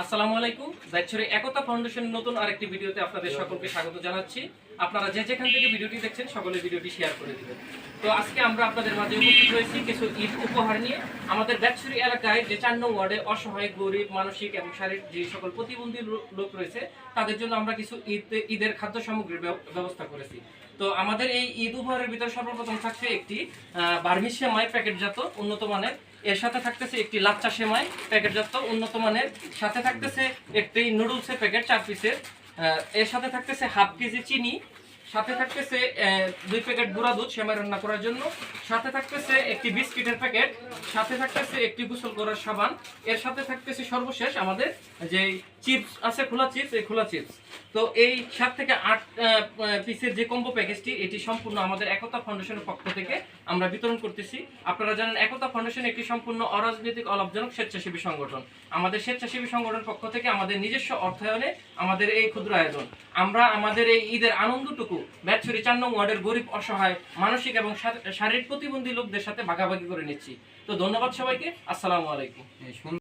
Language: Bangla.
আসসালামু আলাইকুম ব্যাচরে একতা ফাউন্ডেশনের নতুন আরেকটি ভিডিওতে আপনাদের সকলকে স্বাগত জানাচ্ছি। আপনারা যে যেখান থেকে ভিডিওটি দেখছেন, সকলে ভিডিওটি শেয়ার করে দিবেন। তো আজকে আমরা আপনাদের মাঝে উপস্থিত হয়েছি কিছু ঈদ উপহার নিয়ে। আমাদের ব্যাচুরি এলাকায় যে চার নং ওয়ার্ডে অসহায়, গরিব, মানসিক এবং শারীরিক যে সকল প্রতিবন্ধী লোক রয়েছে, তাদের জন্য আমরা কিছু ঈদ ঈদের খাদ্য সামগ্রীর ব্যব- ব্যবস্থা করেছি। তো আমাদের এই ঈদ উপহারের ভিতরে সর্বপ্রথম থাকছে একটি বার্মিস সেমাই প্যাকেটজাত উন্নত মানের এর সাথে থাকতেছে একটি লাচ্চা সেমাই প্যাকেটজাত উন্নত মানের। সাথে থাকতেছে একটি নুডলসের প্যাকেট, চার পিসের এর সাথে থাকতেছে হাফ কেজি চিনি সাথে থাকতেছে দুই প্যাকেট গুঁড়া দুধ সেমাই রান্না করার জন্য। সাথে থাকতেছে একটি বিস্কিটের প্যাকেট। সাথে থাকতেছে একটি গোসল করার সাবান। এর সাথে থাকতেছে সর্বশেষ আমাদের যে চিপস আছে, খোলা চিপস, এই খোলা চিপস। তো এই সাত থেকে আট পিসের যে কম্বো প্যাকেজটি, এটি সম্পূর্ণ আমাদের একতা ফাউন্ডেশনের পক্ষ থেকে আমরা বিতরণ করতেছি। আপনারা জানেন, একতা ফাউন্ডেশন একটি সম্পূর্ণ অরাজনৈতিক অলাভজনক স্বেচ্ছাসেবী সংগঠন। আমাদের স্বেচ্ছাসেবী সংগঠন পক্ষ থেকে আমাদের নিজস্ব অর্থায়নে আমাদের এই ক্ষুদ্র আয়োজন। আমরা আমাদের এই ঈদের আনন্দটুকু ব্যাচুরি চার নং ওয়ার্ডের গরিব, অসহায়, মানসিক এবং শারীরিক প্রতিবন্ধী লোকদের সাথে ভাগাভাগি করে নিচ্ছি। তো ধন্যবাদ সবাইকে। আসসালামু আলাইকুম।